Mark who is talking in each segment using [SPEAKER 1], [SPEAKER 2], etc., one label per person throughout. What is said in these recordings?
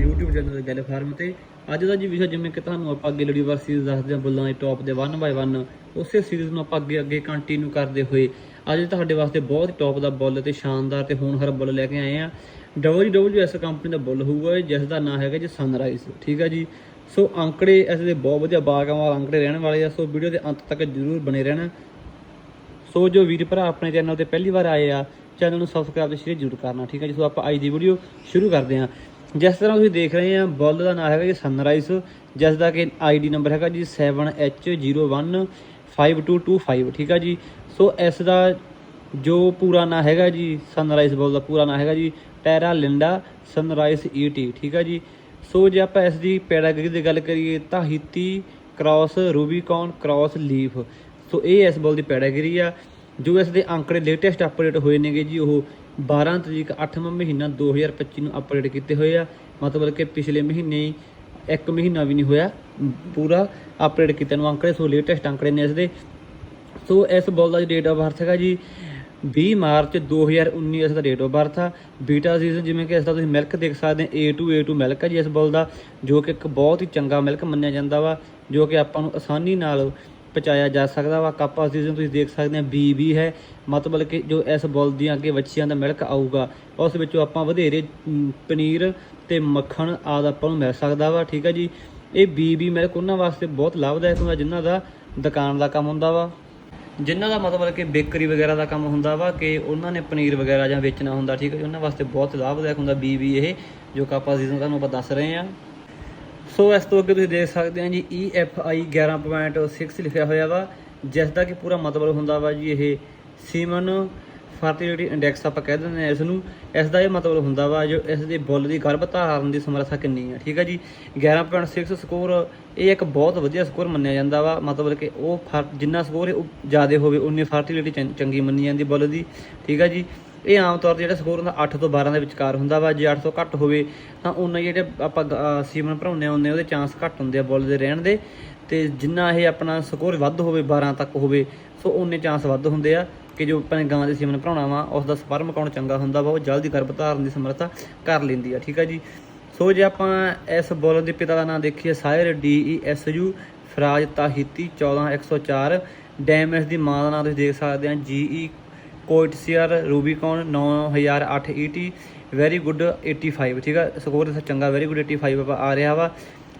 [SPEAKER 1] ਆਪਣੇ YouTube channel ਤੇ ਗੱਲ ਫਾਰਮ ਤੇ। ਅੱਜ ਦਾ ਜੀ ਵਿਸ਼ਾ ਜਿਵੇਂ ਕਿ ਤੁਹਾਨੂੰ ਆਪਾਂ ਅੱਗੇ ਲੜੀਵਾਰ ਸੀਰੀਜ਼ ਦੱਸਦੇ ਹਾਂ ਬੁੱਲਾਂ ਦੇ ਟੌਪ ਦੇ 1 ਬਾਈ 1 ਉਸੇ ਸੀਰੀਜ਼ ਨੂੰ ਆਪਾਂ ਅੱਗੇ ਅੱਗੇ ਕੰਟੀਨਿਊ ਕਰਦੇ ਹੋਏ, ਅੱਜ ਤੁਹਾਡੇ ਵਾਸਤੇ ਬਹੁਤ ਹੀ ਟੌਪ ਦਾ ਬੁੱਲ ਤੇ ਸ਼ਾਨਦਾਰ ਤੇ ਹੋਣਹਾਰ ਬੁੱਲ ਲੈ ਕੇ ਆਏ ਆ। WWS ਕੰਪਨੀ ਦਾ ਬੁੱਲ ਹੋਊਗਾ ਜਿਸ ਦਾ ਨਾਮ ਹੈਗਾ ਜੀ ਸਨਰਾਈਜ਼ ਠੀਕ ਆ ਜੀ? ਸੋ ਅੰਕੜੇ, ਇਸ ਦੇ ਬਹੁਤ ਵਧੀਆ ਬਾਗਾਂ ਅੰਕੜੇ ਰਹਿਣ ਵਾਲੇ ਆ, ਸੋ ਵੀਡੀਓ ਦੇ ਅੰਤ ਤੱਕ ਜਰੂਰ ਬਣੇ ਰਹਿਣਾ। ਸੋ ਜੋ ਵੀਰ ਭਰਾ ਆਪਣੇ ਚੈਨਲ ਤੇ ਪਹਿਲੀ ਵਾਰ ਆਏ ਆ ਚੈਨਲ ਨੂੰ ਸਬਸਕ੍ਰਾਈਬ ਤੇ ਸ਼ੇਅਰ ਜ਼ਰੂਰ ਕਰਨਾ, ਠੀਕ ਹੈ ਜੀ? ਸੋ ਆਪਾਂ ਅੱਜ ਦੀ ਵੀਡੀਓ ਸ਼ੁਰੂ ਕਰਦੇ ਹਾਂ। ਜਿਸ ਤਰ੍ਹਾਂ ਤੁਸੀਂ ਦੇਖ ਰਹੇ ਆ, ਬੁੱਲ ਦਾ ਨਾਮ ਹੈਗਾ ਜੀ ਸਨਰਾਈਜ਼ ਜਿਸ ਦਾ ਕਿ ਆਈਡੀ ਨੰਬਰ ਹੈਗਾ ਜੀ 7H015225 ਠੀਕ ਆ ਜੀ? ਸੋ ਇਸ ਦਾ ਜੋ ਪੂਰਾ ਨਾਮ ਹੈਗਾ ਜੀ ਸਨਰਾਈਜ਼ ਬੁੱਲ ਦਾ ਪੂਰਾ ਨਾਮ ਹੈਗਾ ਜੀ ਟੈਰਾ ਲਿੰਡਾ ਸਨਰਾਈਜ਼ ਈਟੀ ਠੀਕ ਆ ਜੀ? ਸੋ ਜੇ ਆਪਾਂ ਇਸ ਦੀ ਪੈਡਾਗਰੀ ਦੀ ਗੱਲ ਕਰੀਏ ਤਾਂ ਹੀਤੀ, cross Rubicon, cross leaf. So ਇਹ ਇਸ ਬੋਲ ਦੀ ਪੈਡਾਗਰੀ ਆ। ਜੋ ਇਸ ਦੇ ਅੰਕੜੇ ਲੇਟੈਸਟ ਅਪਡੇਟ ਹੋਏ ਨੇਗੇ ਜੀ, ਉਹ 12 ਤਰੀਕ 8ਵਾਂ ਮਹੀਨਾ 2025 ਨੂੰ ਅਪਡੇਟ ਕੀਤੇ ਹੋਏ ਆ। ਮਤਲਬ ਕਿ ਪਿਛਲੇ ਮਹੀਨੇ ਹੀ ਇੱਕ ਮਹੀਨਾ ਵੀ ਨਹੀਂ ਹੋਇਆ, ਪੂਰਾ ਅਪਡੇਟ ਕੀਤੇ ਨੂੰ ਅੰਕੜੇ, ਸੋ ਲੇਟੈਸਟ ਅੰਕੜੇ ਨੇ ਇਸ ਦੇ। ਸੋ ਇਸ ਬੋਲ ਦਾ ਡੇਟ ਆਫ ਬਰਥ ਹੈਗਾ ਜੀ 20 ਮਾਰਚ 2019 ਇਸ ਦਾ ਡੇਟ ਆਫ ਬਰਥ ਆ। ਬੀਟਾ ਸੀਜ਼ਨ ਜਿਵੇਂ ਕਿ ਇਸ ਦਾ ਤੁਸੀਂ ਮਿਲਕ ਦੇਖ ਸਕਦੇ ਆ A2 A2 ਮਿਲਕ ਹੈ ਜੀ ਇਸ ਬੋਲ ਦਾ ਜੋ ਕਿ ਇੱਕ ਬਹੁਤ ਹੀ ਚੰਗਾ ਮਿਲਕ ਮੰਨਿਆ ਜਾਂਦਾ ਵਾ, ਜੋ ਕਿ ਆਪਾਂ ਨੂੰ ਆਸਾਨੀ ਨਾਲ ਪਹੁੰਚਾਇਆ ਜਾ ਸਕਦਾ ਵਾ। ਕਾਪਾ ਸੀਜ਼ਨ ਤੁਸੀਂ ਦੇਖ ਸਕਦੇ ਆ ਬੀ ਵੀ ਹੈ। ਮਤਲਬ ਕਿ ਜੋ ਇਸ ਬੋਲ ਦੀਆਂ ਅੱਗੇ ਬੱਚਿਆਂ ਦਾ ਮਿਲਕ ਆਊਗਾ ਉਸ ਵਿੱਚੋਂ ਆਪਾਂ ਵਧੇਰੇ ਪਨੀਰ ਤੇ ਮੱਖਣ ਆਦਿ ਆਪਾਂ ਨੂੰ ਮਿਲ ਸਕਦਾ ਵਾ ਠੀਕ ਹੈ ਜੀ। ਇਹ ਬੀ ਵੀ ਮਿਲਕ ਉਹਨਾਂ ਵਾਸਤੇ ਬਹੁਤ ਲਾਭਦਾਇਕ ਹੁੰਦਾ ਜਿਨ੍ਹਾਂ ਦਾ ਦੁਕਾਨ ਦਾ ਕੰਮ ਹੁੰਦਾ ਵਾ। ਜਿਨ੍ਹਾਂ ਦਾ ਮਤਲਬ ਕਿ ਬੇਕਰੀ ਵਗੈਰਾ ਦਾ ਕੰਮ ਹੁੰਦਾ ਵਾ ਕਿ ਉਹਨਾਂ ਨੇ ਪਨੀਰ ਵਗੈਰਾ ਜਾਂ ਵੇਚਣਾ ਹੁੰਦਾ ਠੀਕ ਹੈ ਜੀ, ਉਹਨਾਂ ਵਾਸਤੇ ਬਹੁਤ ਲਾਭਦਾਇਕ ਹੁੰਦਾ ਬੀ ਵੀ ਇਹ ਜੋ ਕਾਪਾ ਸੀਜ਼ਨ ਤੁਹਾਨੂੰ ਆਪਾਂ ਦੱਸ ਰਹੇ ਹਾਂ ਸੋ ਇਸ ਤੋਂ ਅੱਗੇ ਤੁਸੀਂ ਦੇਖ ਸਕਦੇ ਹੋ ਜੀ E EFI 11.6 ਲਿਖਿਆ ਹੋਇਆ ਵਾ ਜਿਸ ਦਾ ਕਿ ਪੂਰਾ ਮਤਲਬ ਹੁੰਦਾ ਵਾ ਜੀ, ਇਹ ਸੀਮਨ ਫਰਟੀਲਿਟੀ ਇੰਡੈਕਸ ਆਪਾਂ ਕਹਿ ਦਿੰਦੇ ਹਾਂ ਇਸ ਨੂੰ ਇਸ ਦਾ ਇਹ ਮਤਲਬ ਹੁੰਦਾ ਵਾ ਜੋ ਇਸ ਦੇ ਬੁੱਲ ਦੀ ਗਰਭ ਧਾਰਨ ਦੀ ਸਮਰੱਥਾ ਕਿੰਨੀ ਹੈ ਠੀਕ ਹੈ ਜੀ? 11.6 ਸਕੋਰ, ਇਹ ਇੱਕ ਬਹੁਤ ਵਧੀਆ ਸਕੋਰ ਮੰਨਿਆ ਜਾਂਦਾ ਵਾ, ਮਤਲਬ ਕਿ ਉਹ ਫਰ- ਜਿੰਨਾ ਸਕੋਰ ਉਹ ਜ਼ਿਆਦਾ ਹੋਵੇ, ਉਨੀ ਫਰਟੀਲਿਟੀ ਚੰਗੀ ਮੰਨੀ ਜਾਂਦੀ ਬੁੱਲ ਦੀ, ਠੀਕ ਹੈ ਜੀ? ਇਹ ਆਮ ਤੌਰ ਤੇ ਜਿਹੜਾ ਸਕੋਰ ਹੁੰਦਾ 8 ਤੋਂ 12 ਦੇ ਵਿਚਕਾਰ ਹੁੰਦਾ ਵਾ, ਜੇ 8 ਤੋਂ ਘੱਟ ਹੋਵੇ ਤਾਂ ਉਹਨਾਂ ਜਿਹੜੇ ਆਪਾਂ ਗ- ਅਹ ਸੀਮਨ ਭਰਾਉਂਦੇ ਹੁੰਦੇ ਉਹਦੇ ਚਾਂਸ ਘੱਟ ਹੁੰਦੇ ਆ ਬੋਲ ਦੇ ਰਹਿਣ ਦੇ। ਤੇ ਜਿੰਨਾ ਇਹ ਆਪਣਾ ਸਕੋਰ ਵੱਧ ਹੋਵੇ 12 ਤੱਕ ਹੋਵੇ, ਸੋ ਉਨੇ ਚਾਂਸ ਵੱਧ ਹੁੰਦੇ ਆ ਕਿ ਜੋ ਆਪਣੇ ਗਾਂ ਦੇ ਸੀਮਨ ਭਰਾਉਣਾ ਵਾ, ਉਸ ਦਾ ਸਪਰਮ ਕਾਊਂਟ ਚੰਗਾ ਹੁੰਦਾ ਵਾ, ਉਹ ਜਲਦੀ ਗਰਭ ਧਾਰਨ ਦੀ ਸਮਰੱਥਾ ਕਰ ਲੈਂਦੀ ਆ, ਠੀਕ ਆ ਜੀ? ਸੋ ਜੇ ਆਪਾਂ ਇਸ ਬੋਲਰ ਦੇ ਪਿਤਾ ਦਾ ਨਾਮ ਦੇਖੀਏ sire D E S U Faraz ਤਾਹਿਤੀ 14104 ਡੈਮਐਸ ਦੀ ਮਾਂ ਦਾ ਨਾਮ ਤੁਸੀਂ ਦੇਖ ਸਕਦੇ ਆ, ਜੀ ਈ ਕੋਇਟਸੀਅਰ ਰੂਬੀਕੌਨ 9008 ਈਟੀ ਵੈਰੀ ਗੁੱਡ 85 ਠੀਕ ਆ? ਸਕੋਰ ਇਸ ਚੰਗਾ ਵੈਰੀ ਗੁੱਡ 85 ਆਪਾਂ ਆ ਰਿਹਾ ਵਾ।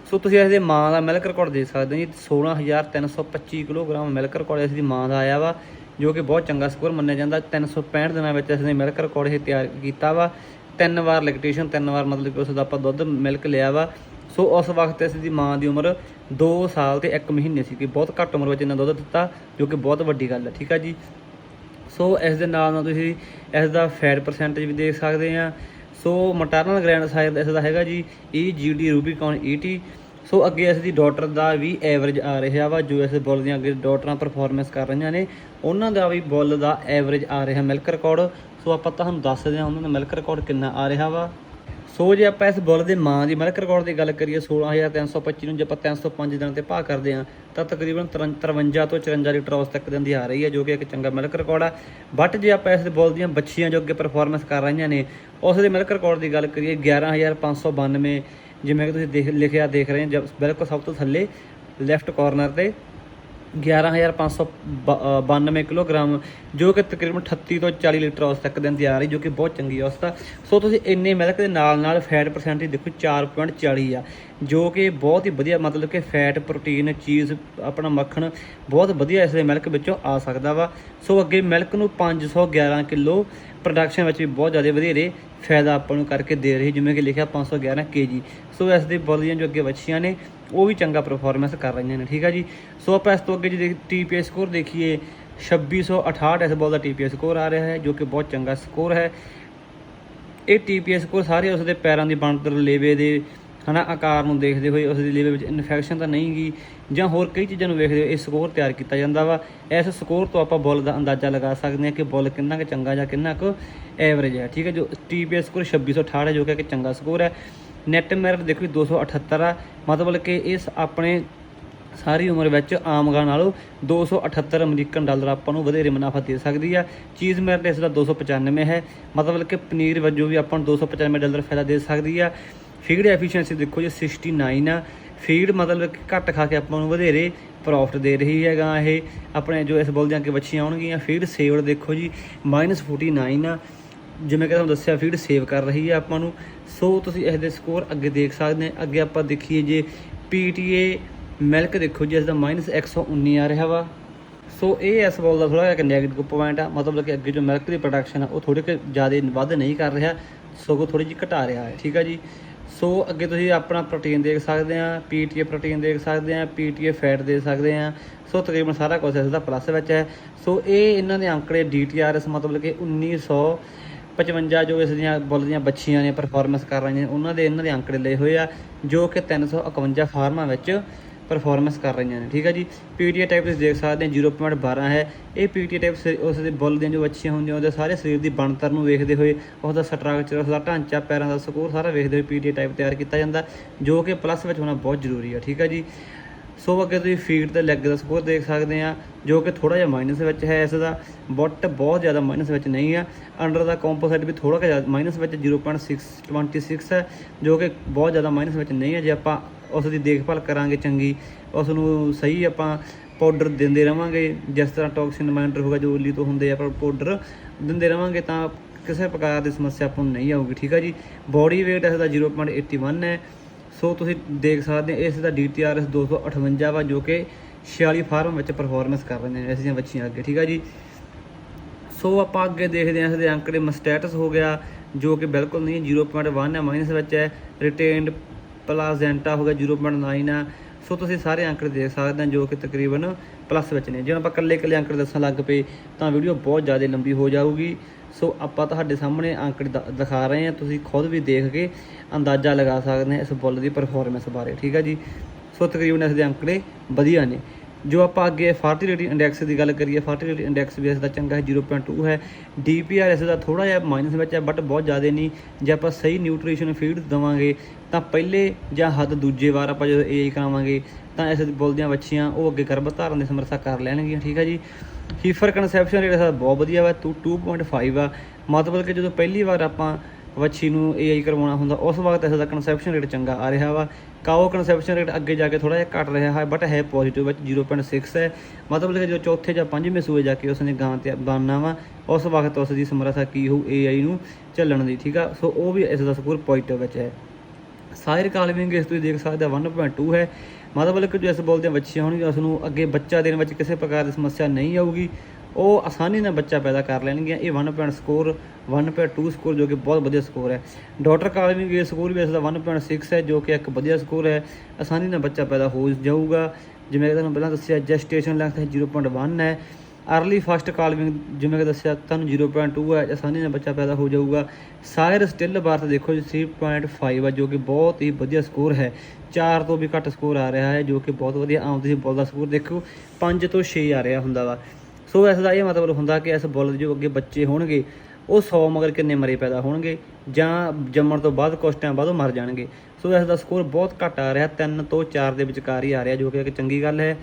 [SPEAKER 1] ਸੋ ਤੁਸੀਂ ਇਸ ਦੇ ਮਾਂ ਦਾ ਮਿਲਕ ਰਿਕਾਰਡ ਦੇਖ ਸਕਦੇ ਹੋ ਜੀ 16325 ਕਿਲੋਗ੍ਰਾਮ ਮਿਲਕ ਰਿਕਾਰਡ ਇਸ ਦੀ ਮਾਂ ਦਾ ਆਇਆ ਵਾ, ਜੋ ਕਿ ਬਹੁਤ ਚੰਗਾ ਸਕੋਰ ਮੰਨਿਆ ਜਾਂਦਾ। 365 ਦਿਨਾਂ ਵਿੱਚ ਇਸ ਨੇ ਮਿਲਕ ਰਿਕਾਰਡ ਇਹ ਤਿਆਰ ਕੀਤਾ ਵਾ। ਤਿੰਨ ਵਾਰ ਲੈਕਟੇਸ਼ਨ ਤਿੰਨ ਵਾਰ ਮਤਲਬ ਕਿ ਉਸ ਦਾ ਆਪਾਂ ਦੁੱਧ ਮਿਲਕ ਲਿਆ ਵਾ। ਸੋ ਉਸ ਵਕਤ ਇਸ ਦੀ ਮਾਂ ਦੀ ਉਮਰ 2 ਸਾਲ ਤੇ 1 ਮਹੀਨੇ ਸੀ, ਕਿ ਬਹੁਤ ਘੱਟ ਉਮਰ ਵਿੱਚ ਇਹਨਾਂ ਦੁੱਧ ਦਿੱਤਾ, ਜੋ ਕਿ ਬਹੁਤ ਵੱਡੀ ਗੱਲ ਹੈ, ਠੀਕ ਆ ਜੀ? ਸੋ ਇਸ ਦੇ ਨਾਲ ਨਾਲ ਤੁਸੀਂ ਇਸ ਦਾ ਫੈਟ ਪਰਸੈਂਟੇਜ ਵੀ ਦੇਖ ਸਕਦੇ ਆ। ਸੋ ਮਟਰਨਲ ਗ੍ਰੈਂਡ ਸਾਈਜ਼ ਇਸ ਦਾ ਹੈਗਾ ਜੀ EGD ਰੂਬੀਕੌਨ ET ਸੋ ਅੱਗੇ ਇਸ ਦੀ ਡਾਟਰ ਦਾ ਵੀ ਐਵਰੇਜ ਆ ਰਿਹਾ ਵਾ, ਜੋ ਇਸ ਬੁੱਲ ਦੀਆਂ ਅੱਗੇ ਡਾਟਰਾਂ ਪਰਫਾਰਮੈਂਸ ਕਰ ਰਹੀਆਂ ਨੇ, ਉਹਨਾਂ ਦਾ ਵੀ ਬੁੱਲ ਦਾ ਐਵਰੇਜ ਆ ਰਿਹਾ ਮਿਲਕ ਰਿਕਾਰਡ ਸੋ ਆਪਾਂ ਤੁਹਾਨੂੰ ਦੱਸਦੇ ਹਾਂ ਉਹਨਾਂ ਦਾ ਮਿਲਕ ਰਿਕਾਰਡ ਕਿੰਨਾ ਆ ਰਿਹਾ ਵਾ। ਸੋ ਜੇ ਆਪਾਂ ਇਸ ਬੁੱਲ ਦੇ ਮਾਂ ਦੀ ਮਿਲਕ ਰਿਕਾਰਡ ਦੀ ਗੱਲ ਕਰੀਏ 16325 ਨੂੰ ਜੇ ਆਪਾਂ 305 ਦਿਨਾਂ ਤੇ ਭਾਅ ਕਰਦੇ ਹਾਂ, ਤਾਂ ਤਕਰੀਬਨ 53 ਤੋਂ 54 ਲੀਟਰ ਉਸ ਤੱਕ ਦਿਨ ਦੀ ਆ ਰਹੀ ਹੈ, ਜੋ ਕਿ ਇੱਕ ਚੰਗਾ ਮਿਲਕ ਰਿਕਾਰਡ ਆ। ਬਟ ਜੇ ਆਪਾਂ ਇਸ ਦੇ ਬੁੱਲ ਦੀਆਂ ਬੱਚੀਆਂ ਜੋ ਅੱਗੇ ਪਰਫਾਰਮੈਂਸ ਕਰ ਰਹੀਆਂ ਨੇ, ਉਸ ਦੇ ਮਿਲਕ ਰਿਕਾਰਡ ਦੀ ਗੱਲ ਕਰੀਏ 11592 ਜਿਵੇਂ ਕਿ ਤੁਸੀਂ ਦੇਖ, ਲਿਖਿਆ ਦੇਖ ਰਹੇ ਹੋ ਬਿਲਕੁਲ ਸਭ ਤੋਂ ਥੱਲੇ ਲੈਫਟ ਕਾਰਨਰ ਤੇ 11592 ਕਿਲੋਗ੍ਰਾਮ, ਜੋ ਕਿ ਤਕਰੀਬਨ 38 ਤੋਂ 40 ਲੀਟਰ ਉਸ ਤੱਕ ਦਿਨ ਦੀ ਆ ਰਹੀ ਜੋ ਕਿ ਬਹੁਤ ਚੰਗੀ ਅਵਸਥਾ ਸੋ ਤੁਸੀਂ ਇੰਨੇ ਮਿਲਕ ਦੇ ਨਾਲ ਨਾਲ ਫੈਟ ਪਰਸੈਂਟੇਜ ਦੇਖੋ 4.40 ਆ। ਜੋ ਕਿ ਬਹੁਤ ਹੀ ਵਧੀਆ, ਮਤਲਬ ਕਿ ਫੈਟ ਪ੍ਰੋਟੀਨ ਚੀਜ਼ ਆਪਣਾ ਮੱਖਣ ਬਹੁਤ ਵਧੀਆ ਇਸ ਦੇ ਮਿਲਕ ਵਿੱਚੋਂ ਆ ਸਕਦਾ ਵਾ। ਸੋ ਅੱਗੇ ਮਿਲਕ ਨੂੰ 511 ਕਿਲੋ ਪ੍ਰੋਡਕਸ਼ਨ ਵਿੱਚ ਵੀ ਬਹੁਤ ਜ਼ਿਆਦਾ ਵਧੇਰੇ ਫਾਇਦਾ ਆਪਾਂ ਨੂੰ ਕਰਕੇ ਦੇ ਰਹੀ, ਜਿਵੇਂ ਕਿ ਲਿਖਿਆ 511 ਕੇਜੀ ਸੋ ਇਸ ਦੇ ਬੋਲੀਆਂ ਜੋ ਅੱਗੇ ਵੱਛੀਆਂ ਨੇ, ਉਹ ਵੀ ਚੰਗਾ ਪਰਫਾਰਮੈਂਸ ਕਰ ਰਹੀਆਂ ਨੇ, ਠੀਕ ਆ ਜੀ? ਸੋ ਆਪਾਂ ਇਸ ਤੋਂ ਅੱਗੇ ਜੇ ਟੀਪੀਐਸ ਸਕੋਰ ਦੇਖੀਏ 2668 ਇਸ ਬੋਲ ਦਾ ਟੀਪੀਐਸ ਸਕੋਰ ਆ ਰਿਹਾ ਹੈ, ਜੋ ਕਿ ਬਹੁਤ ਚੰਗਾ ਸਕੋਰ ਹੈ। ਇਹ ਟੀਪੀਐਸ ਸਕੋਰ ਸਾਰੇ ਉਸ ਦੇ ਪੈਰਾਂ ਦੀ ਬਣਤਰ ਲੇਵੇ ਦੇ ਹਨਾ, ਆਕਾਰ ਨੂੰ ਦੇਖਦੇ ਹੋਏ ਉਸ ਦੀ ਲੇਵੇ ਵਿੱਚ ਇਨਫੈਕਸ਼ਨ ਤਾਂ ਨਹੀਂ ਗਈ ਜਾਂ ਹੋਰ ਕਈ ਚੀਜ਼ਾਂ ਨੂੰ ਵੇਖਦੇ ਹੋਏ ਇਹ ਸਕੋਰ ਤਿਆਰ ਕੀਤਾ ਜਾਂਦਾ ਵਾ। ਇਸ ਸਕੋਰ ਤੋਂ ਆਪਾਂ ਬੁੱਲ ਦਾ ਅੰਦਾਜ਼ਾ ਲਗਾ ਸਕਦੇ ਹਾਂ ਕਿ ਬੁੱਲ ਕਿੰਨਾ ਕੁ ਚੰਗਾ ਜਾਂ ਕਿੰਨਾ ਕੁ ਐਵਰੇਜ ਹੈ ਠੀਕ ਹੈ ਜੋ ਟੀਪੀਐਸ ਸਕੋਰ 2668 ਹੈ, ਜੋ ਕਿ ਇੱਕ ਚੰਗਾ ਸਕੋਰ ਹੈ। ਨੈਟ ਮੈਰਿਟ ਦੇਖੋ ਜੀ 278 ਆ। ਮਤਲਬ ਕਿ ਇਸ ਆਪਣੇ ਸਾਰੀ ਉਮਰ ਵਿੱਚ ਆਮ ਗਾਂ ਨਾਲੋਂ 278 ਅਮਰੀਕਨ ਡਾਲਰ ਆਪਾਂ ਨੂੰ ਵਧੇਰੇ ਮੁਨਾਫਾ ਦੇ ਸਕਦੀ ਆ। ਚੀਜ਼ ਮੈਰਿਟ ਇਸ ਦਾ 295 ਹੈ। ਮਤਲਬ ਕਿ ਪਨੀਰ ਵਜੋਂ ਵੀ ਆਪਾਂ ਨੂੰ 295 ਡਾਲਰ ਫਾਇਦਾ ਦੇ ਸਕਦੀ ਆ। ਫੀਡ ਐਫੀਸ਼ੀਐਂਸੀ ਦੇਖੋ ਜੀ 69 ਆ। ਫੀਡ ਮਤਲਬ ਕਿ ਘੱਟ ਖਾ ਕੇ ਆਪਾਂ ਨੂੰ ਵਧੇਰੇ ਪ੍ਰੋਫਿਟ ਦੇ ਰਹੀ ਹੈਗਾ ਇਹ। ਆਪਣੇ ਜੋ ਇਸ ਬੋਲ ਦੀਆਂ ਅੱਗੇ ਬੱਚੀਆਂ ਆਉਣਗੀਆਂ ਫੀਡ ਸੇਵਡ ਦੇਖੋ ਜੀ -49 ਆ। ਜਿਵੇਂ ਕਿ ਤੁਹਾਨੂੰ ਦੱਸਿਆ ਫੀਡ ਸੇਵ ਕਰ ਰਹੀ ਹੈ ਆਪਾਂ ਨੂੰ। ਸੋ ਤੁਸੀਂ ਇਸ ਦੇ ਸਕੋਰ ਅੱਗੇ ਦੇਖ ਸਕਦੇ ਹੋ ਅੱਗੇ ਆਪਾਂ ਦੇਖੀਏ ਜੇ ਪੀਟੀਏ ਮਿਲਕ ਦੇਖੋ ਜੀ, ਇਸ ਦਾ -119 ਆ ਰਿਹਾ ਵਾ। ਸੋ ਇਹ ਇਸ ਬੋਲ ਦਾ ਥੋੜਾ ਜਿਹਾ ਨੈਗੇਟਿਵ ਪੁਆਇੰਟ ਆ। ਮਤਲਬ ਕਿ ਅੱਗੇ ਜੋ ਮਿਲਕ ਦੀ ਪ੍ਰੋਡਕਸ਼ਨ ਆ, ਉਹ ਥੋੜੀ ਕਿ ਜ਼ਿਆਦਾ ਵੱਧ ਨਹੀਂ ਕਰ ਰਿਹਾ। ਸਗੋਂ ਥੋੜੀ ਜਿਹੀ ਘਟਾ ਰਿਹਾ ਹੈ। ਠੀਕ ਆ ਜੀ। ਸੋ ਅੱਗੇ ਤੁਸੀਂ ਆਪਣਾ ਪ੍ਰੋਟੀਨ ਦੇਖ ਸਕਦੇ ਆ ਪੀਟੀਏ ਪ੍ਰੋਟੀਨ ਦੇਖ ਸਕਦੇ ਆ ਪੀਟੀਏ ਫੈਟ ਦੇਖ ਸਕਦੇ ਆ। ਸੋ ਤਕਰੀਬਨ ਸਾਰਾ ਕੁਝ ਇਸ ਦਾ ਪਲੱਸ ਵਿੱਚ ਹੈ। ਸੋ ਇਹ ਇਹਨਾਂ ਦੇ ਅੰਕੜੇ ਡੀਟੀਆਰਐਸ ਮਤਲਬ ਕਿ 1955 ਜੋ ਇਸ ਦੀਆਂ ਬੁੱਲ ਦੀਆਂ ਬੱਚੀਆਂ ਨੇ ਪਰਫਾਰਮੈਂਸ ਕਰ ਰਹੀਆਂ ਨੇ, ਉਹਨਾਂ ਦੇ ਇਹਨਾਂ ਦੇ ਅੰਕੜੇ ਲਏ ਹੋਏ ਆ, ਜੋ ਕਿ 351 ਫਾਰਮਾਂ ਵਿੱਚ ਪਰਫਾਰਮੈਂਸ ਕਰ ਰਹੀਆਂ ਨੇ। ਠੀਕ ਹੈ ਜੀ? ਪੀਟੀਏ ਟਾਈਪ ਤੁਸੀਂ ਦੇਖ ਸਕਦੇ ਹੋ 0.12 ਹੈ। ਇਹ ਪੀਟੀਏ ਟਾਈਪ ਉਸ ਦੇ ਬੁੱਲ ਦੀਆਂ ਜੋ ਬੱਚੀਆਂ ਹੁੰਦੀਆਂ, ਉਹਦੇ ਸਾਰੇ ਸਰੀਰ ਦੀ ਬਣਤਰ ਨੂੰ ਵੇਖਦੇ ਹੋਏ, ਉਸ ਦਾ ਸਟਰਕਚਰ ਉਸ ਦਾ ਢਾਂਚਾ, ਪੈਰਾਂ ਦਾ ਸਕੋਰ ਸਾਰਾ ਵੇਖਦੇ ਹੋਏ ਪੀਟੀਏ ਟਾਈਪ ਤਿਆਰ ਕੀਤਾ ਜਾਂਦਾ, ਜੋ ਕਿ ਪਲੱਸ ਵਿੱਚ ਹੋਣਾ ਬਹੁਤ ਜ਼ਰੂਰੀ ਹੈ ਠੀਕ ਹੈ ਜੀ? ਸੋ ਅੱਗੇ ਤੁਸੀਂ ਫੀਡ ਤੇ ਲੈਗ ਦਾ ਸਕੋਰ ਦੇਖ ਸਕਦੇ ਆ, ਜੋ ਕਿ ਥੋੜਾ ਜਿਹਾ ਮਾਈਨਸ ਵਿੱਚ ਹੈ ਇਸ ਦਾ। ਬਟ ਬਹੁਤ ਜ਼ਿਆਦਾ ਮਾਈਨਸ ਵਿੱਚ ਨਹੀਂ ਆ। ਅੰਡਰ ਦਾ ਕੰਪੋਜ਼ਿਟ ਵੀ ਥੋੜਾ ਜਿਹਾ ਮਾਈਨਸ ਵਿੱਚ 0.626 ਹੈ, ਜੋ ਕਿ ਬਹੁਤ ਜ਼ਿਆਦਾ ਮਾਈਨਸ ਵਿੱਚ ਨਹੀਂ ਹੈ ਜੇ ਆਪਾਂ ਉਸ ਦੀ ਦੇਖਭਾਲ ਕਰਾਂਗੇ ਚੰਗੀ, ਉਸ ਨੂੰ ਸਹੀ ਆਪਾਂ ਪਾਊਡਰ ਦਿੰਦੇ ਰਵਾਂਗੇ, ਜਿਸ ਤਰ੍ਹਾਂ ਟੌਕਸਿਨ ਰਿਮਾਈਂਡਰ ਹੋਗਾ ਜੋ ਓਲੀ ਤੋਂ ਹੁੰਦੇ ਆ ਪਰ ਪਾਊਡਰ ਦਿੰਦੇ ਰਵਾਂਗੇ, ਤਾਂ ਕਿਸੇ ਪ੍ਰਕਾਰ ਦੀ ਸਮੱਸਿਆ ਆਪਾਂ ਨੂੰ ਨਹੀਂ ਆਊਗੀ, ਠੀਕ ਹੈ ਜੀ? ਬੋਡੀ weight ਇਸ ਦਾ 0.81 ਹੈ। ਸੋ ਤੁਸੀਂ ਦੇਖ ਸਕਦੇ ਹੋ, ਇਸ ਦਾ DTRS 258 ਵਾ, ਜੋ ਕਿ 46 ਫਾਰਮ ਵਿੱਚ ਪਰਫਾਰਮੈਂਸ ਕਰ ਰਹੇ ਨੇ, ਇਸ ਦੀਆਂ ਬੱਚੀਆਂ ਅੱਗੇ, ਠੀਕ ਆ ਜੀ? ਸੋ ਆਪਾਂ ਅੱਗੇ ਦੇਖਦੇ ਹਾਂ, ਇਸ ਦੇ ਅੰਕੜੇ ਮਸਟੈਟਸ ਹੋ ਗਿਆ, ਜੋ ਕਿ ਬਿਲਕੁਲ ਨਹੀਂ 0.1 ਹੈ ਮਾਈਨਸ ਵਿੱਚ ਹੈ ਰਿਟੇਨਡ ਪਲਾਜ਼ੈਂਟਾ ਹੋ ਗਿਆ 0.9 ਆ। ਸੋ ਤੁਸੀਂ ਸਾਰੇ ਅੰਕੜੇ ਦੇਖ ਸਕਦੇ ਹੋ ਜੋ ਕਿ ਤਕਰੀਬਨ ਪਲੱਸ ਵਿੱਚ ਨੇ। ਜੇ ਆਪਾਂ ਇਕੱਲੇ ਇਕੱਲੇ ਅੰਕੜੇ ਦੱਸਣ ਲੱਗ ਪਏ, ਤਾਂ ਵੀਡੀਓ ਬਹੁਤ ਜ਼ਿਆਦਾ ਲੰਬੀ ਹੋ ਜਾਊਗੀ। ਸੋ ਆਪਾਂ ਤੁਹਾਡੇ ਸਾਹਮਣੇ ਅੰਕੜੇ ਦ- ਦਿਖਾ ਰਹੇ ਹਾਂ ਤੁਸੀਂ ਖੁਦ ਵੀ ਦੇਖ ਕੇ ਅੰਦਾਜ਼ਾ ਲਗਾ ਸਕਦੇ ਹੋ ਇਸ ਬੁੱਲ ਦੀ ਪਰਫਾਰਮੈਂਸ ਬਾਰੇ। ਠੀਕ ਹੈ ਜੀ? ਸੋ ਤਕਰੀਬਨ ਇਸ ਦੇ ਅੰਕੜੇ ਵਧੀਆ ਨੇ। ਜੋ ਆਪਾਂ ਅੱਗੇ ਫਰਟੀਲਿਟੀ ਇੰਡੈਕਸ ਦੀ ਗੱਲ ਕਰੀਏ ਫਰਟੀਲਿਟੀ ਇੰਡੈਕਸ ਵੀ ਇਸ ਦਾ ਚੰਗਾ ਹੈ 0.2 ਹੈ। ਡੀਪੀਆਰ ਇਸ ਦਾ ਥੋੜਾ ਜਿਹਾ ਮਾਈਨਸ ਵਿੱਚ ਹੈ ਬਟ ਬਹੁਤ ਜ਼ਿਆਦਾ ਨਹੀਂ। ਜੇ ਆਪਾਂ ਸਹੀ ਨਿਊਟ੍ਰੀਸ਼ਨ ਫੀਡ ਦਵਾਂਗੇ, ਤਾਂ ਪਹਿਲੇ ਜਾਂ ਹੱਦ ਦੂਜੇ ਵਾਰ ਆਪਾਂ ਜਦੋਂ ਏਆਈ ਕਰਾਵਾਂਗੇ, ਤਾਂ ਇਸ ਬੁੱਲ ਦੀਆਂ ਬੱਚੀਆਂ ਉਹ ਅੱਗੇ ਗਰਭ ਧਾਰਨ ਦੀ ਸਮਰੱਥਾ ਕਰ ਲੈਣਗੀਆਂ, ਠੀਕ ਹੈ ਜੀ? ਹੀਫਰ ਕਨਸੈਪਸ਼ਨ ਰੇਟ ਇਹਦਾ ਬਹੁਤ ਵਧੀਆ ਵਾ 2.5 ਆ। ਮਤਲਬ ਕਿ ਜਦੋਂ ਪਹਿਲੀ ਵਾਰ ਆਪਾਂ ਵੱਛੀ ਨੂੰ ਏਆਈ ਕਰਵਾਉਣਾ ਹੁੰਦਾ, ਉਸ ਵਕਤ ਇਸ ਦਾ ਕਨਸੈਪਸ਼ਨ ਰੇਟ ਚੰਗਾ ਆ ਰਿਹਾ ਵਾ। ਕਾਓ ਕਨਸੈਪਸ਼ਨ ਰੇਟ ਅੱਗੇ ਜਾ ਕੇ ਥੋੜਾ ਜਿਹਾ ਘਟ ਰਿਹਾ ਹੈ ਬਟ ਹੈ ਪੋਜ਼ਿਟਿਵ ਵਿੱਚ 0.6 ਹੈ। ਮਤਲਬ ਕਿ ਜੋ ਚੌਥੇ ਜਾਂ ਪੰਜਵੇਂ ਸੂਏ ਜਾ ਕੇ ਉਸਨੇ ਗਾਂ ਤੇ ਬਣਨਾ ਵਾ, ਉਸ ਵਕਤ ਉਸ ਦੀ ਸਮਰੱਥਾ ਕੀ ਹੋਊ ਏਆਈ ਨੂੰ ਚੱਲਣ ਦੀ, ਠੀਕ ਆ? ਸੋ ਉਹ ਵੀ ਇਸ ਦਾ ਸਕੋਰ ਪੋਜ਼ਿਟਿਵ ਵਿੱਚ ਹੈ। ਸਾਇਰ ਕਾਲਵਿੰਗ ਇਸ ਤੁਸੀਂ ਦੇਖ ਸਕਦੇ ਹੋ 1.2 ਹੈ। ਮਤਲਬ ਕਿ ਜੋ ਇਸ ਬੋਲਦੇ ਦੀਆਂ ਬੱਚੀਆਂ ਹੋਣਗੀਆਂ ਉਸ ਨੂੰ ਅੱਗੇ ਬੱਚਾ ਦੇਣ ਵਿੱਚ ਕਿਸੇ ਪ੍ਰਕਾਰ ਦੀ ਸਮੱਸਿਆ ਨਹੀਂ ਆਊਗੀ। ਉਹ ਆਸਾਨੀ ਨਾਲ ਬੱਚਾ ਪੈਦਾ ਕਰ ਲੈਣਗੀਆਂ। ਇਹ 1 ਪੁਆਇੰਟ ਸਕੋਰ 1.2 ਸਕੋਰ ਜੋ ਕਿ ਬਹੁਤ ਵਧੀਆ ਸਕੋਰ ਹੈ। ਡਾਕਟਰ ਕਾਲਵਿੰਗ ਇਹ ਸਕੋਰ ਵੀ ਇਸ ਦਾ 1.6 ਹੈ, ਜੋ ਕਿ ਇੱਕ ਵਧੀਆ ਸਕੋਰ ਹੈ। ਆਸਾਨੀ ਨਾਲ ਬੱਚਾ ਪੈਦਾ ਹੋ ਜਾਊਗਾ। ਜਿਵੇਂ ਕਿ ਤੁਹਾਨੂੰ ਪਹਿਲਾਂ ਦੱਸਿਆ ਜੈਸਟੇਸ਼ਨ ਲੈਂਥ ਹੈ 0.1 ਹੈ। ਅਰਲੀ ਫਸਟ ਕਾਲਵਿੰਗ ਜਿਵੇਂ ਕਿ ਦੱਸਿਆ, ਤੁਹਾਨੂੰ 0.2 ਹੈ, ਆਸਾਨੀ ਨਾਲ ਬੱਚਾ ਪੈਦਾ ਹੋ ਜਾਊਗਾ। ਸਾਇਰ ਸਟਿਲ ਬਾਰਤ ਦੇਖੋ ਜੀ 3.5 ਹੈ, ਜੋ ਕਿ ਬਹੁਤ ਹੀ ਵਧੀਆ ਸਕੋਰ ਹੈ। 4 ਤੋਂ ਵੀ ਘੱਟ ਸਕੋਰ ਆ ਰਿਹਾ ਹੈ, ਜੋ ਕਿ ਬਹੁਤ ਵਧੀਆ ਆਮ ਤੁਸੀਂ ਬੁੱਲ ਦਾ ਸਕੋਰ ਦੇਖੋ। 5 ਤੋਂ 6 ਆ ਰਿਹਾ ਹੁੰਦਾ ਵਾ। ਸੋ ਇਸ ਦਾ ਇਹ ਮਤਲਬ ਹੁੰਦਾ ਕਿ ਇਸ ਬੁੱਲ ਜੋ ਅੱਗੇ ਬੱਚੇ ਹੋਣਗੇ, ਉਹ 100 ਮਗਰ ਕਿੰਨੇ ਮਰੇ ਪੈਦਾ ਹੋਣਗੇ ਜਾਂ ਜੰਮਣ ਤੋਂ ਬਾਅਦ ਕੁਝ ਟਾਈਮ ਬਾਅਦ ਉਹ ਮਰ ਜਾਣਗੇ। ਸੋ ਇਸ ਦਾ ਸਕੋਰ ਬਹੁਤ ਘੱਟ ਆ ਰਿਹਾ 3 ਤੋਂ 4 ਦੇ ਵਿਚਕਾਰ ਹੀ ਆ ਰਿਹਾ, ਜੋ ਕਿ ਇੱਕ ਚੰਗੀ ਗੱਲ ਹੈ।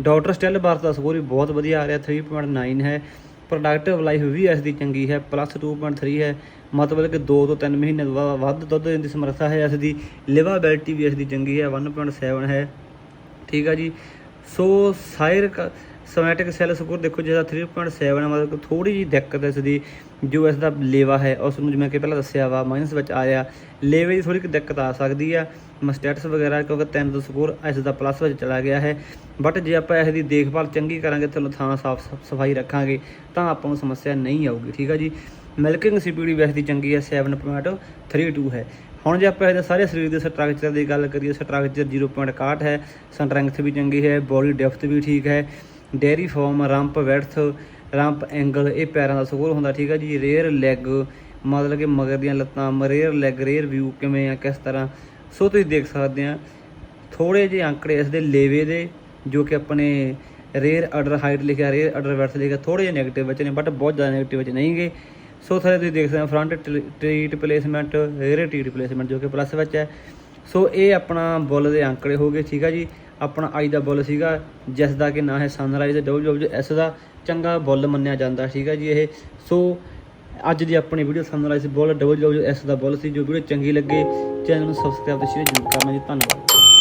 [SPEAKER 1] ਡਾਕਟਰ ਸਟਿਲ ਬਾਰਸ ਦਾ ਸਕੋਰ ਵੀ ਬਹੁਤ ਵਧੀਆ ਆ ਰਿਹਾ 3.9 ਹੈ। ਪ੍ਰੋਡਕਟਿਵ ਲਾਈਫ ਵੀ ਇਸ ਦੀ ਚੰਗੀ ਹੈ ਪਲੱਸ 2.3 ਹੈ। ਮਤਲਬ ਕਿ 2 ਤੋਂ 3 ਮਹੀਨੇ ਤੋਂ ਵ- ਵੱਧ ਦੁੱਧ ਦੇਣ ਦੀ ਸਮਰੱਥਾ ਹੈ ਇਸ ਦੀ। ਲਿਵਾਬਿਲਿਟੀ ਵੀ ਇਸ ਦੀ ਚੰਗੀ ਹੈ 1.7 ਹੈ। ਠੀਕ ਆ ਜੀ। So sire somatic cell score ਦੇਖੋ ਜਿਹਦਾ 3.7 ਹੈ ਮਤਲਬ ਕਿ ਥੋੜੀ ਜੀ ਦਿੱਕਤ ਹੈ ਇਸ ਦੀ ਜੋ ਇਸ ਦਾ ਲੇਵਾ ਹੈ, ਉਸ ਨੂੰ ਜਿਵੇਂ ਕਿ ਪਹਿਲਾਂ ਦੱਸਿਆ ਵਾ ਮਾਈਨਸ ਵਿੱਚ ਆਇਆ ਲੇਵੇ ਦੀ ਥੋੜੀ ਦਿੱਕਤ ਆ ਸਕਦੀ ਆ ਮਸਟੈਟਸ ਵਗੈਰਾ, ਕਿਉਂਕਿ ਤਿੰਨ ਦਾ ਸਕੋਰ ਇਸ ਦਾ ਪਲੱਸ ਵਿੱਚ ਚਲਾ ਗਿਆ ਹੈ ਬਟ ਜੇ ਆਪਾਂ ਇਸ ਦੀ ਦੇਖਭਾਲ ਚੰਗੀ ਕਰਾਂਗੇ ਤੁਹਾਨੂੰ ਥਾਂ ਸਾਫ਼ ਸਫ਼ਾਈ ਰੱਖਾਂਗੇ, ਤਾਂ ਆਪਾਂ ਨੂੰ ਸਮੱਸਿਆ ਨਹੀਂ ਆਊਗੀ, ਠੀਕ ਆ ਜੀ? ਮਿਲਕਿੰਗ ਸਪੀਡ ਵੀ ਇਸ ਦੀ ਚੰਗੀ ਹੈ 7.32 ਹੈ। ਹੁਣ ਜੇ ਆਪਾਂ ਇਹਦੇ ਸਾਰੇ ਸਰੀਰ ਦੇ ਸਟਰਕਚਰ ਦੀ ਗੱਲ ਕਰੀਏ ਸਟਰਕਚਰ 0.61 ਹੈ ਸਟਰੈਂਥ ਵੀ ਚੰਗੀ ਹੈ ਬੋਡੀ ਡੈਪਥ ਵੀ ਠੀਕ ਹੈ dairy farm rump width rump angle ਇਹ ਪੈਰਾਂ ਦਾ ਸਕੋਰ ਹੁੰਦਾ, ਠੀਕ ਹੈ ਜੀ? ਰੇਅਰ ਲੈਗ ਮਤਲਬ ਕਿ ਮਗਰ ਦੀਆਂ ਲੱਤਾਂ ਰੇਅਰ ਲੈਗ ਰੇਅਰ ਵਿਊ ਕਿਵੇਂ ਆ, ਕਿਸ ਤਰ੍ਹਾਂ? ਸੋ ਤੁਸੀਂ ਦੇਖ ਸਕਦੇ ਆ ਥੋੜੇ ਜਿਹੇ ਅੰਕੜੇ ਇਸ ਦੇ ਲੇਵੇ ਦੇ, ਜੋ ਕਿ ਆਪਣੇ ਰੇਅਰ ਆਰਡਰ ਹਾਈਟ ਲਿਖਿਆ ਰੇਅਰ ਆਰਡਰ ਵੈਡਥ ਲਿਖਿਆ ਥੋੜੇ ਜਿਹੇ ਨੈਗੇਟਿਵ ਵਿੱਚ ਨੇ ਬਟ ਬਹੁਤ ਜ਼ਿਆਦਾ ਨੈਗੇਟਿਵ ਵਿੱਚ ਨਹੀਂ ਗਏ ਸੋ ਥੱਲੇ ਤੁਸੀਂ ਦੇਖ ਸਕਦੇ ਹੋ front treat placement rear treat placement ਜੋ ਕਿ ਪਲੱਸ ਵਿੱਚ ਹੈ। ਸੋ ਇਹ ਆਪਣਾ ਬੁੱਲ ਦੇ ਅੰਕੜੇ ਹੋ ਗਏ, ਠੀਕ ਆ ਜੀ? ਆਪਣਾ ਅੱਜ ਦਾ ਬੁੱਲ ਸੀਗਾ, ਜਿਸ ਦਾ ਕਿ ਨਾਂ ਹੈ ਸਨਰਾਈਜ਼ ਡਬਲਯੂ ਐਸ ਦਾ ਚੰਗਾ ਬੁੱਲ ਮੰਨਿਆ ਜਾਂਦਾ ਸੀਗਾ ਜੀ ਇਹ। ਸੋ, ਅੱਜ ਦੀ ਆਪਣੀ video sunrise bull double S ਦਾ ਬੁੱਲ ਸੀ, ਜੋ ਵੀਡੀਓ ਚੰਗੀ ਲੱਗੇ, ਚੈਨਲ ਨੂੰ ਸਬਸਕ੍ਰਾਈਬ ਤੇ ਸ਼ੇਅਰ ਜ਼ਰੂਰ ਕਰਨਾ ਜੀ, ਧੰਨਵਾਦ।